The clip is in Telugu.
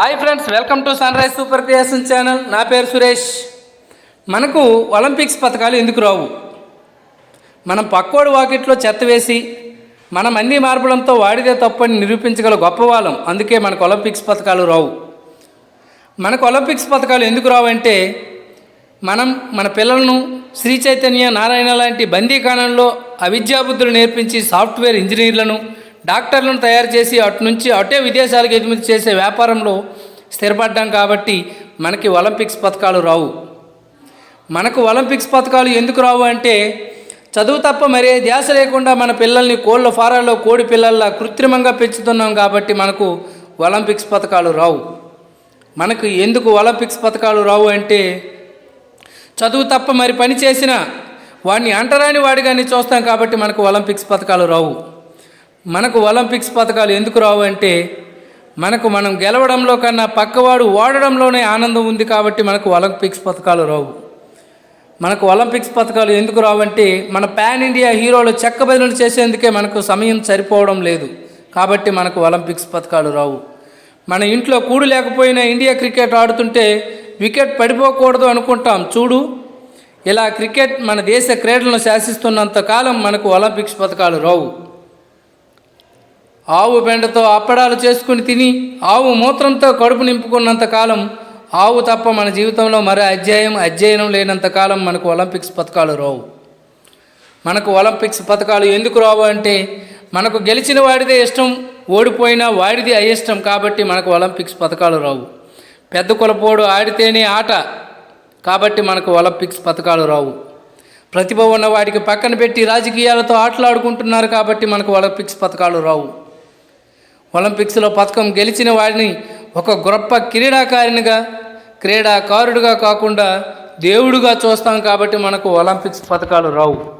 Hi friends welcome to sunrise super creation channel. నా పేరు సురేష్. మనకు ఒలింపిక్స్ పథకాలు ఎందుకు రావు? మనం పక్కోడు వాకిట్లో చెత్త వేసి మనం అన్ని మార్పులంతో వాడిదే తప్పని నిరూపించగల గొప్పవాళ్ళం. అందుకే మనకు ఒలింపిక్స్ పథకాలు రావు. మనకు ఒలింపిక్స్ పథకాలు ఎందుకు రావంటే మనం మన పిల్లలను శ్రీ చైతన్య నారాయణ లాంటి బందీకాణంలో అవిద్యాబుద్ధులు నేర్పించి సాఫ్ట్వేర్ ఇంజనీర్లను డాక్టర్లను తయారు చేసి అటు నుంచి అటే విదేశాలకు ఎగుమతి చేసే వ్యాపారంలో స్థిరపడ్డాం కాబట్టి మనకి ఒలింపిక్స్ పథకాలు రావు. మనకు ఒలింపిక్స్ పథకాలు ఎందుకు రావు అంటే చదువు తప్ప మరే ధ్యాస లేకుండా మన పిల్లల్ని కోళ్ళ ఫారాల్లో కోడి పిల్లల్లా కృత్రిమంగా పెంచుతున్నాం కాబట్టి మనకు ఒలింపిక్స్ పథకాలు రావు. మనకు ఎందుకు ఒలింపిక్స్ పథకాలు రావు అంటే చదువు తప్ప మరి పని చేసినా వాడిని అంటరాని వాడిగానే చూస్తాం కాబట్టి మనకు ఒలింపిక్స్ పథకాలు రావు. మనకు ఒలింపిక్స్ పథకాలు ఎందుకు రావు అంటే మనకు మనం గెలవడంలో కన్నా పక్కవాడు ఓడడంలోనే ఆనందం ఉంది కాబట్టి మనకు ఒలింపిక్స్ పథకాలు రావు. మనకు ఒలింపిక్స్ పథకాలు ఎందుకు రావంటే మన పాన్ ఇండియా హీరోలు చెక్క బదులు చేసేందుకే మనకు సమయం సరిపోవడం లేదు కాబట్టి మనకు ఒలింపిక్స్ పథకాలు రావు. మన ఇంట్లో కూడు లేకపోయినా ఇండియా క్రికెట్ ఆడుతుంటే వికెట్ పడిపోకూడదు అనుకుంటాం. చూడు ఇలా క్రికెట్ మన దేశ క్రీడలను శాసిస్తున్నంత కాలం మనకు ఒలింపిక్స్ పథకాలు రావు. ఆవు పెండతో అప్పడాలు చేసుకుని తిని ఆవు మూత్రంతో కడుపు నింపుకున్నంత కాలం ఆవు తప్ప మన జీవితంలో మరో అధ్యాయం అధ్యయనం లేనంత కాలం మనకు ఒలింపిక్స్ పథకాలు రావు. మనకు ఒలింపిక్స్ పథకాలు ఎందుకు రావు అంటే మనకు గెలిచిన వాడిదే ఇష్టం ఓడిపోయినా వాడిది అయిష్టం కాబట్టి మనకు ఒలింపిక్స్ పథకాలు రావు. పెద్ద కులపోడు ఆడితేనే ఆట కాబట్టి మనకు ఒలింపిక్స్ పథకాలు రావు. ప్రతిభ ఉన్న వాడికి పక్కన పెట్టి రాజకీయాలతో ఆటలాడుకుంటున్నారు కాబట్టి మనకు ఒలింపిక్స్ పథకాలు రావు. ఒలింపిక్స్లో పథకం గెలిచిన వాడిని ఒక గొప్ప క్రీడాకారినిగా క్రీడాకారుడిగా కాకుండా దేవుడిగా చూస్తాం కాబట్టి మనకు ఒలింపిక్స్ పథకాలు రావు.